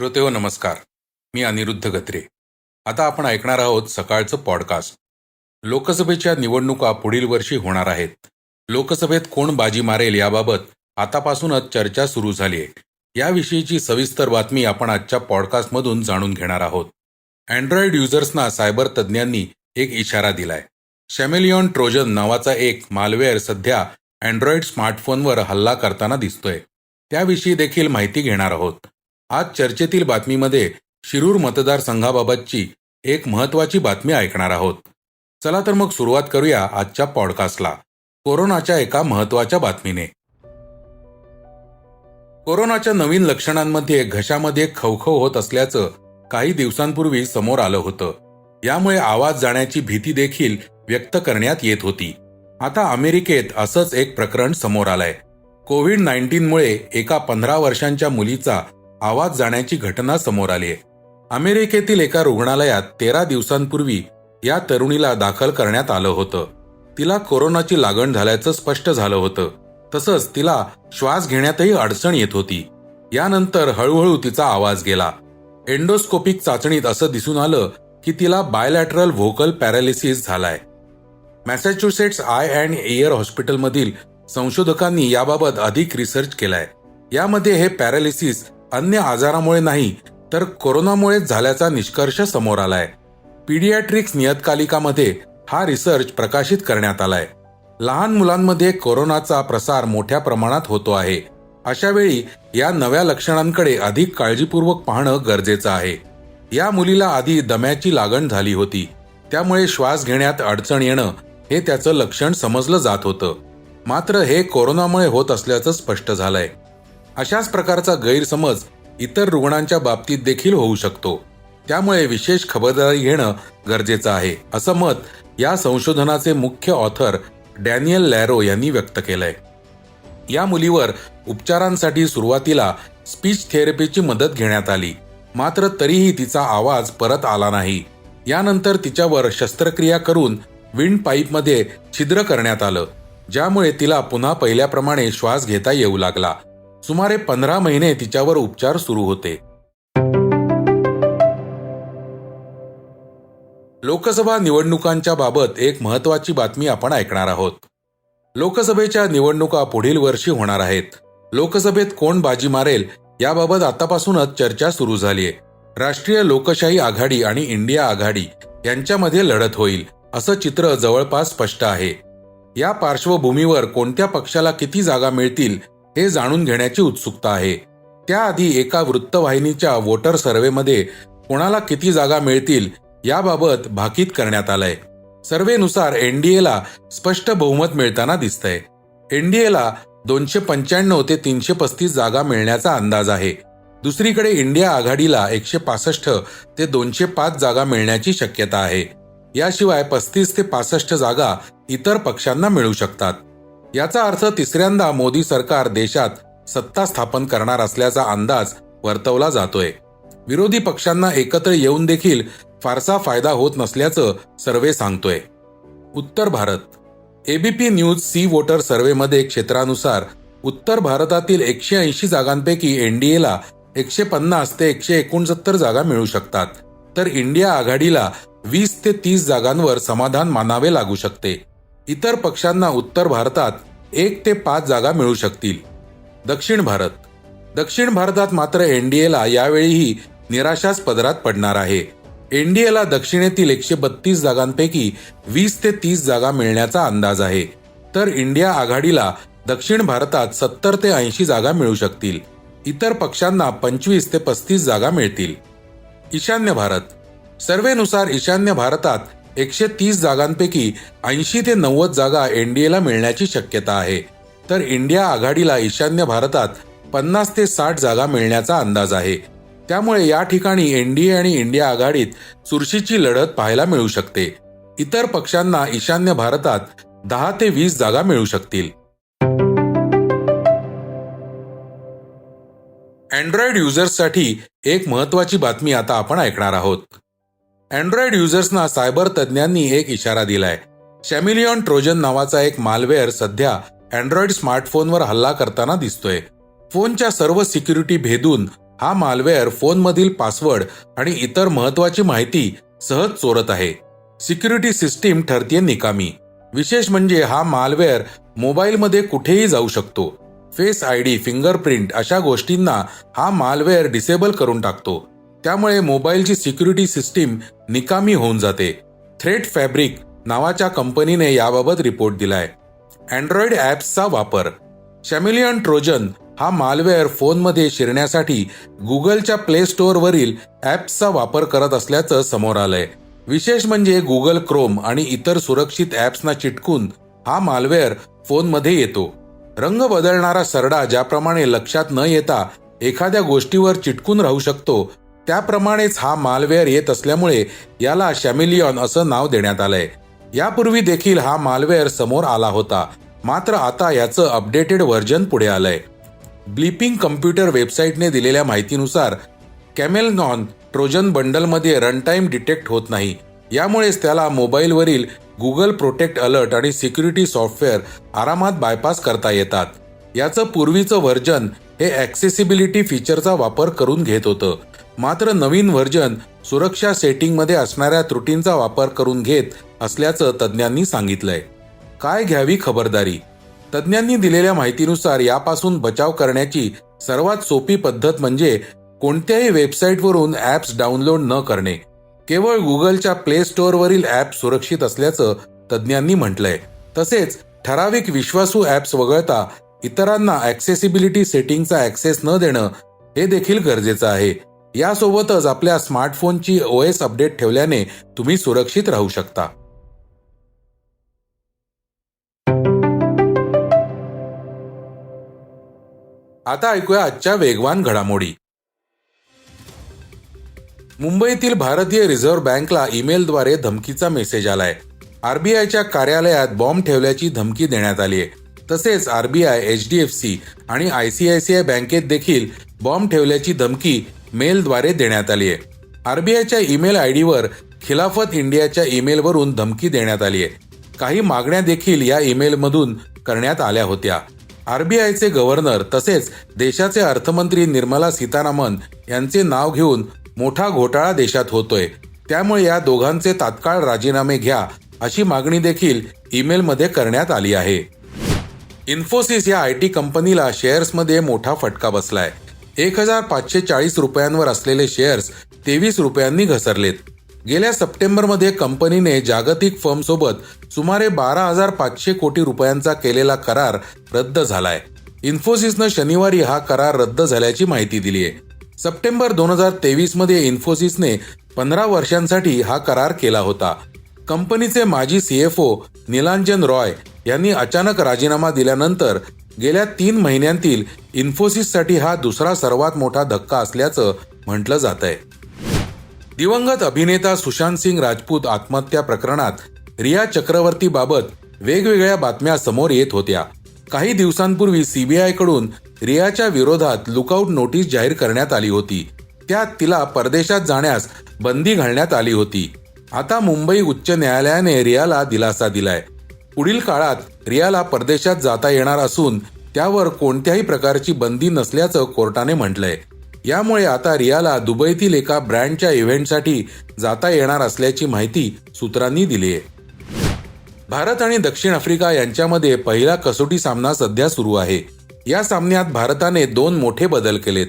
श्रोतेहो नमस्कार. मी अनिरुद्ध गत्रे. आता आपण ऐकणार आहोत सकाळचं पॉडकास्ट लोकसभेच्या निवडणुका पुढील वर्षी होणार आहेत. लोकसभेत कोण बाजी मारेल याबाबत आतापासूनच चर्चा सुरू झाली आहे. याविषयीची सविस्तर बातमी आपण आजच्या पॉडकास्टमधून जाणून घेणार आहोत. अँड्रॉइड युजर्सना सायबर तज्ज्ञांनी एक इशारा दिलाय. शॅमेलियॉन ट्रोजन नावाचा एक मालवेअर सध्या अँड्रॉइड स्मार्टफोनवर हल्ला करताना दिसतोय. त्याविषयी देखील माहिती घेणार आहोत. आज चर्चेतील बातमीमध्ये शिरूर मतदारसंघाबाबतची एक महत्वाची बातमी ऐकणार आहोत. चला तर मग सुरुवात करूया आजच्या पॉडकास्टला. कोरोनाच्या एका महत्त्वाच्या बातमीने. कोरोनाच्या नवीन लक्षणांमध्ये घशामध्ये खवखव होत असल्याचं काही दिवसांपूर्वी समोर आलं होतं. यामुळे आवाज जाण्याची भीती देखील व्यक्त करण्यात येत होती. आता अमेरिकेत असंच एक प्रकरण समोर आलंय. कोविड नाईन्टीनमुळे एका पंधरा वर्षांच्या मुलीचा आवाज जाण्याची घटना समोर आली आहे. अमेरिकेतील एका रुग्णालयात तेरा दिवसांपूर्वी या तरुणीला दाखल करण्यात आलं होतं. तिला कोरोनाची लागण झाल्याचं स्पष्ट झालं होतं. तसंच तिला श्वास घेण्यातही अडचण येत होती. यानंतर हळूहळू तिचा आवाज गेला. एंडोस्कोपिक चाचणीत असं दिसून आलं की तिला बायलॅटरल व्होकल पॅरालिसिस झालाय. मॅसॅच्युसेट्स आय अँड एअर हॉस्पिटलमधील संशोधकांनी याबाबत अधिक रिसर्च केलाय. यामध्ये हे पॅरालिसिस अन्य आजारामुळे नाही तर कोरोनामुळेच झाल्याचा निष्कर्ष समोर आलाय. पीडियाट्रिक्स नियतकालिकामध्ये हा रिसर्च प्रकाशित करण्यात आलाय. लहान मुलांमध्ये कोरोनाचा प्रसार मोठ्या प्रमाणात होतो आहे. अशा वेळी या नव्या लक्षणांकडे अधिक काळजीपूर्वक पाहणं गरजेचं आहे. या मुलीला आधी दम्याची लागण झाली होती. त्यामुळे श्वास घेण्यात अडचण येणं हे त्याचं लक्षण समजलं जात होतं. मात्र हे कोरोनामुळे होत असल्याचं स्पष्ट झालंय. अशाच प्रकारचा गैरसमज इतर रुग्णांच्या बाबतीत देखील होऊ शकतो. त्यामुळे विशेष खबरदारी घेणं गरजेचं आहे असं मत या संशोधनाचे मुख्य ऑथर डॅनियल लॅरो यांनी व्यक्त केलंय. या मुलीवर उपचारांसाठी सुरुवातीला स्पीच थेरपीची मदत घेण्यात आली मात्र तरीही तिचा आवाज परत आला नाही. यानंतर तिच्यावर शस्त्रक्रिया करून विंड पाईपमध्ये छिद्र करण्यात आलं ज्यामुळे तिला पुन्हा पहिल्याप्रमाणे श्वास घेता येऊ लागला. सुमारे पंधरा महिने तिच्यावर उपचार सुरू होते. लोकसभा निवडणुकांच्या बाबत एक महत्वाची बातमी आपण ऐकणार आहोत. लोकसभेच्या निवडणुका पुढील वर्षी होणार आहेत. लोकसभेत कोण बाजी मारेल याबाबत आतापासूनच चर्चा सुरू झालीये. राष्ट्रीय लोकशाही आघाडी आणि इंडिया आघाडी यांच्यामध्ये लढत होईल असं चित्र जवळपास स्पष्ट आहे. या पार्श्वभूमीवर कोणत्या पक्षाला किती जागा मिळतील हे जाणून घेण्याची उत्सुकता आहे. त्याआधी एका वृत्तवाहिनीच्या वोटर सर्व्हेमध्ये कोणाला किती जागा मिळतील याबाबत भाकीत करण्यात आलंय. सर्व्हेनुसार एनडीएला स्पष्ट बहुमत मिळताना दिसतंय. एनडीएला दोनशे पंच्याण्णव ते तीनशे पस्तीस जागा मिळण्याचा अंदाज आहे. दुसरीकडे इंडिया आघाडीला एकशे पासष्ट ते दोनशे पाच जागा मिळण्याची शक्यता आहे. याशिवाय पस्तीस ते पासष्ट जागा इतर पक्षांना मिळू शकतात. याचा अर्थ तिसऱ्यांदा मोदी सरकार देशात सत्ता स्थापन करणार असल्याचा अंदाज वर्तवला जातोय. विरोधी पक्षांना एकत्र येऊन देखील फारसा फायदा होत नसल्याचं सर्वे सांगतोय. उत्तर Bharat. ABP news C voter सर्व्हेमध्ये क्षेत्रानुसार उत्तर भारतातील एकशे ऐंशी जागांपैकी एनडीएला एकशे पन्नास ते एकशे एकोणसत्तर जागा मिळू शकतात. तर इंडिया आघाडीला वीस ते तीस जागांवर समाधान मानावे लागू शकते. इतर पक्षांना उत्तर भारतात एक ते पाच जागा मिळू शकतील. दक्षिण भारत. दक्षिण भारतात मात्र एनडीएला यावेळीही निराशाच पदरात पडणार आहे. एनडीएला दक्षिणेतील एकशे बत्तीस जागांपैकी वीस ते तीस जागा मिळण्याचा अंदाज आहे. तर इंडिया आघाडीला दक्षिण भारतात सत्तर ते ऐंशी जागा मिळू शकतील. इतर पक्षांना पंचवीस ते पस्तीस जागा मिळतील. ईशान्य भारत. सर्वेनुसार ईशान्य भारतात एकशे तीस जागांपैकी ऐंशी ते नव्वद जागा एनडीएला मिळण्याची शक्यता आहे. तर इंडिया आघाडीला ईशान्य भारतात पन्नास ते साठ जागा मिळण्याचा अंदाज आहे. त्यामुळे या ठिकाणी एनडीए आणि इंडिया आघाडीत चुरशीची लढत पाहायला मिळू शकते. इतर पक्षांना ईशान्य भारतात दहा ते वीस जागा मिळू शकतील. अँड्रॉइड युजर्ससाठी एक महत्वाची बातमी आता आपण ऐकणार आहोत. अँड्रॉइड युजर्सना सायबर तज्ज्ञांनी एक इशारा दिलाय. शॅमिलियॉन ट्रोजन नावाचा एक मालवेअर सध्या अँड्रॉइड स्मार्टफोनवर हल्ला करताना दिसतोय. फोनच्या सर्व सिक्युरिटी भेदून हा मालवेअर फोनमधील पासवर्ड आणि इतर महत्वाची माहिती सहज चोरत आहे. सिक्युरिटी सिस्टीम ठरतीये निकामी. विशेष म्हणजे हा मालवेअर मोबाईलमध्ये कुठेही जाऊ शकतो. फेस आय डी फिंगरप्रिंट अशा गोष्टींना हा मालवेअर डिसेबल करून टाकतो. त्यामुळे मोबाईलची सिक्युरिटी सिस्टीम निकामी होऊन जाते. थ्रेट फॅब्रिक नावाच्या कंपनीने याबाबत रिपोर्ट दिलाय. अँड्रॉइड ॲप्सचा वापर. शॅमिलियन ट्रोजन हा मालवेअर फोनमध्ये शिरण्यासाठी गुगलच्या प्ले स्टोअरवरील ॲप्सचा वापर करत असल्याचं समोर आलंय. विशेष म्हणजे गुगल क्रोम आणि इतर सुरक्षित ॲप्सना चिटकून हा मालवेअर फोनमध्ये येतो. रंग बदलणारा सरडा ज्याप्रमाणे लक्षात न येता एखाद्या गोष्टीवर चिटकून राहू शकतो त्याप्रमाणेच हा मालवेअर येत असल्यामुळे याला शॅमिलियॉन असं नाव देण्यात आलंय. यापूर्वी देखील हा मालवेअर समोर आला होता. मात्र आता याचं अपडेटेड व्हर्जन पुढे आलंय. ब्लिपिंग कम्प्युटर वेबसाईटने दिलेल्या माहितीनुसार कॅमेलनॉन ट्रोजन बंडलमध्ये रनटाईम डिटेक्ट होत नाही. यामुळेच त्याला मोबाईलवरील गुगल प्रोटेक्ट अलर्ट आणि सिक्युरिटी सॉफ्टवेअर आरामात बायपास करता येतात. याचं पूर्वीचं व्हर्जन हे ॲक्सेसिबिलिटी फीचरचा वापर करून घेत होतं. मात्र नवीन व्हर्जन सुरक्षा सेटिंगमध्ये असणाऱ्या त्रुटींचा वापर करून घेत असल्याचं तज्ज्ञांनी सांगितलंय. काय घ्यावी खबरदारी? तज्ज्ञांनी दिलेल्या माहितीनुसार यापासून बचाव करण्याची सर्वात सोपी पद्धत म्हणजे कोणत्याही वेबसाईटवरून ॲप्स डाउनलोड न करणे. केवळ गुगलच्या प्ले स्टोअरवरील ॲप सुरक्षित असल्याचं तज्ज्ञांनी म्हटलंय. तसेच ठराविक विश्वासू ॲप्स वगळता इतरांना ॲक्सेसिबिलिटी सेटिंगचा ॲक्सेस न देणं हे देखील गरजेचं आहे. यासोबतच आपल्या स्मार्टफोनची ओएस अपडेट ठेवल्याने तुम्ही सुरक्षित राहू शकता. आता ऐकूया आजच्या वेगवान घडामोडी. मुंबईतील भारतीय रिझर्व्ह बँकला ईमेलद्वारे धमकीचा मेसेज आलाय. आरबीआयच्या कार्यालयात बॉम्ब ठेवल्याची धमकी देण्यात आली आहे. तसेच RBI H D F C आणि आयसीआयसीआय बँकेत देखील बॉम्ब ठेवल्याची धमकी मेलद्वारे देण्यात आली आहे. आरबीआयच्या ईमेल आय डीवर खिलाफत इंडियाच्या ईमेलवरून धमकी देण्यात आली आहे. काही मागण्या देखील या ईमेलमधून करण्यात आल्या होत्या. आरबीआयचे गव्हर्नर तसेच देशाचे अर्थमंत्री निर्मला सीतारामन यांचे नाव घेऊन मोठा घोटाळा देशात होतोय. त्यामुळे या दोघांचे तात्काळ राजीनामे घ्या अशी मागणी देखील ईमेलमध्ये करण्यात आली आहे. इन्फोसिस या आय टी कंपनीला शेअर्समध्ये मोठा फटका बसलाय. एक हजार पाचशे चाळीस रुपयांवर असलेले शेअर्स तेवीस रुपयांनी घसरलेत. गेल्या सप्टेंबरमध्ये कंपनीने जागतिक फर्मसोबत सुमारे बारा हजार पाचशे कोटी रुपयांचा केलेला करार रद्द झालाय. इन्फोसिसनं शनिवारी हा करार रद्द झाल्याची माहिती दिली आहे सप्टेंबर दोन हजार तेवीसमध्ये इन्फोसिसने पंधरा वर्षांसाठी हा करार केला होता. कंपनीचे माजी सीएफओ निलांजन रॉय यांनी अचानक राजीनामा दिल्यानंतर गेल्या तीन महिन्यांतील इन्फोसिससाठी हा दुसरा सर्वात मोठा धक्का असल्याचं म्हटलं जात आहे दिवंगत अभिनेता सुशांत सिंग राजपूत आत्महत्या प्रकरणात रिया चक्रवर्ती बाबत वेगवेगळ्या बातम्या समोर येत होत्या. काही दिवसांपूर्वी सीबीआयकडून रियाच्या विरोधात लुकआउट नोटीस जाहीर करण्यात आली होती. त्यात तिला परदेशात जाण्यास बंदी घालण्यात आली होती. आता मुंबई उच्च न्यायालयाने रियाला दिलासा दिलाय. पुढील काळात रियाला परदेशात जाता येणार असून त्यावर कोणत्याही प्रकारची बंदी नसल्याचं कोर्टाने म्हटलंय. यामुळे आता रियाला दुबईतील एका ब्रँडच्या इव्हेंटसाठी जाता येणार असल्याची माहिती सूत्रांनी दिली आहे भारत आणि दक्षिण आफ्रिका यांच्यामध्ये पहिला कसोटी सामना सध्या सुरू आहे. या सामन्यात भारताने दोन मोठे बदल केलेत.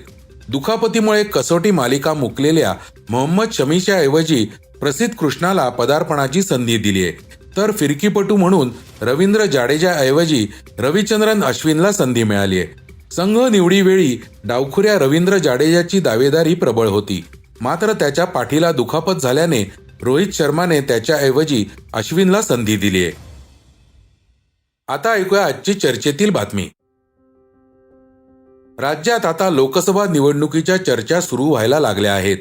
दुखापतीमुळे कसोटी मालिका मुकलेल्या मोहम्मद शमीच्या ऐवजी प्रसिद्ध कृष्णाला पदार्पणाची संधी दिली आहे तर फिरकीपटू म्हणून रवींद्र जाडेजाऐवजी रविचंद्रन अश्विनला संधी मिळाली आहे. संघ निवडीवेळी डावखुऱ्या रवींद्र जाडेजाची दावेदारी प्रबळ होती. मात्र त्याच्या पाठीला दुखापत झाल्याने रोहित शर्माने त्याच्याऐवजी अश्विनला संधी दिली आहे. आता ऐकूया आजची चर्चेतील बातमी. राज्यात आता लोकसभा निवडणुकीच्या चर्चा सुरू व्हायला लागल्या आहेत.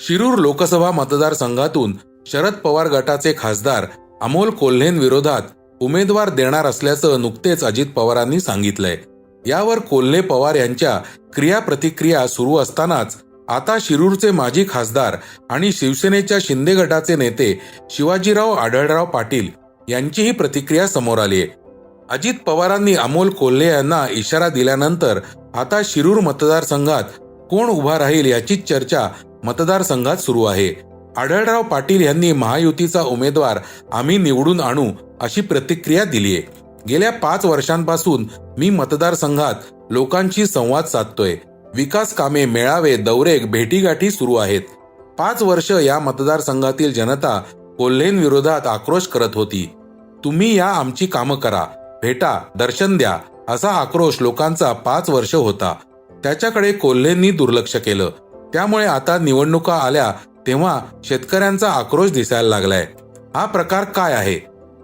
शिरूर लोकसभा मतदारसंघातून शरद पवार गटाचे खासदार अमोल कोल्हेंविरोधात उमेदवार देणार असल्याचं नुकतेच अजित पवारांनी सांगितलंय. यावर कोल्हे पवार यांच्या क्रिया प्रतिक्रिया सुरू असतानाच आता शिरूरचे माजी खासदार आणि शिवसेनेच्या शिंदे गटाचे नेते शिवाजीराव आढळराव पाटील यांचीही प्रतिक्रिया समोर आली आहे अजित पवारांनी अमोल कोल्हे यांना इशारा दिल्यानंतर आता शिरूर मतदारसंघात कोण उभा राहील याचीच चर्चा मतदारसंघात सुरू आहे. आढळराव पाटील यांनी महायुतीचा उमेदवार आम्ही निवडून आणू अशी प्रतिक्रिया दिलीय. गेल्या पाच वर्षांपासून मी मतदारसंघात लोकांशी संवाद साधतोय. विकास कामे मेळावे दौरे भेटीगाठी सुरू आहेत. पाच वर्ष या मतदारसंघातील जनता कोल्हेंविरोधात आक्रोश करत होती. तुम्ही या आमची कामं करा भेटा दर्शन द्या असा आक्रोश लोकांचा पाच वर्ष होता. त्याच्याकडे कोल्हेंनी दुर्लक्ष केलं. त्यामुळे आता निवडणुका आल्या तेव्हा शेतकऱ्यांचा आक्रोश दिसायला लागलाय. हा प्रकार काय आहे?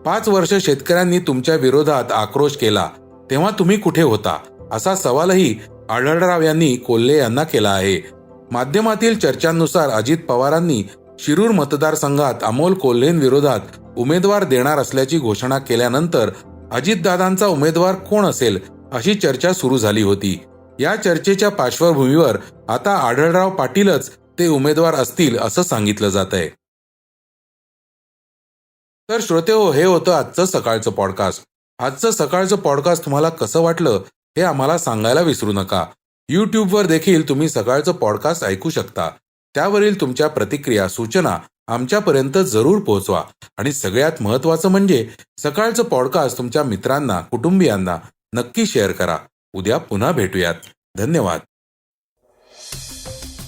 पाच वर्ष शेतकऱ्यांनी तुमच्या विरोधात आक्रोश केला तेव्हा तुम्ही कुठे होता? असा सवालही आढळराव यांनी कोल्हे यांना केला आहे. माध्यमातील चर्चांनुसार अजित पवारांनी शिरूर मतदारसंघात अमोल कोल्हेंविरोधात उमेदवार देणार असल्याची घोषणा केल्यानंतर अजितदादांचा उमेदवार कोण असेल अशी चर्चा सुरू झाली होती. या चर्चेच्या पार्श्वभूमीवर आता आढळराव पाटीलच ते उमेदवार असतील असं सांगितलं जात आहे तर श्रोते हो हे होतं आजचं सकाळचं पॉडकास्ट आजचं सकाळचं पॉडकास्ट तुम्हाला कसं वाटलं हे आम्हाला सांगायला विसरू नका. यूट्यूबवर देखील तुम्ही सकाळचं पॉडकास्ट ऐकू शकता. त्यावरील तुमच्या प्रतिक्रिया सूचना आमच्यापर्यंत जरूर पोहोचवा. आणि सगळ्यात महत्वाचं म्हणजे सकाळचं पॉडकास्ट तुमच्या मित्रांना कुटुंबियांना नक्की शेअर करा. उद्या पुन्हा भेटूयात. धन्यवाद.